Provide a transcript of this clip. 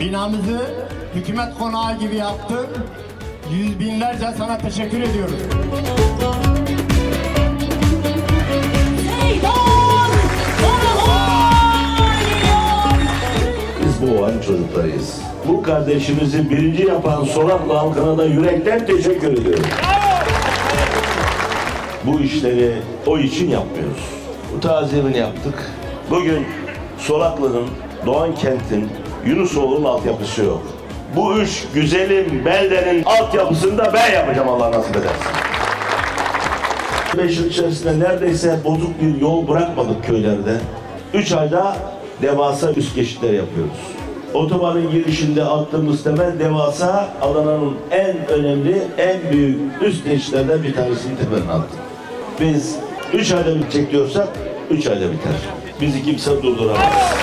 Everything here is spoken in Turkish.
Binamızı hükümet konağı gibi yaptın. Yüz binlerce sana teşekkür ediyoruz. Biz bu oğlanın çocuklarıyız. Bu kardeşimizi birinci yapan Solaklı halkına da yürekten teşekkür ediyorum. Bu işleri o için yapmıyoruz. Bu tazimini yaptık. Bugün Solaklı'nın, Doğan kentin, Yunusoğlu'nun altyapısı yok. Bu üç güzelim beldenin altyapısını da ben yapacağım Allah nasip ederse. Beş yıl içerisinde neredeyse bozuk bir yol bırakmadık köylerde. Üç ayda devasa üst geçitler yapıyoruz. Otobanın girişinde attığımız temel devasa Adana'nın en önemli, en büyük üst geçitlerden bir tanesini temelini attık. Biz üç ayda bitecek diyorsak üç ayda biter. Bizi kimse durduramaz.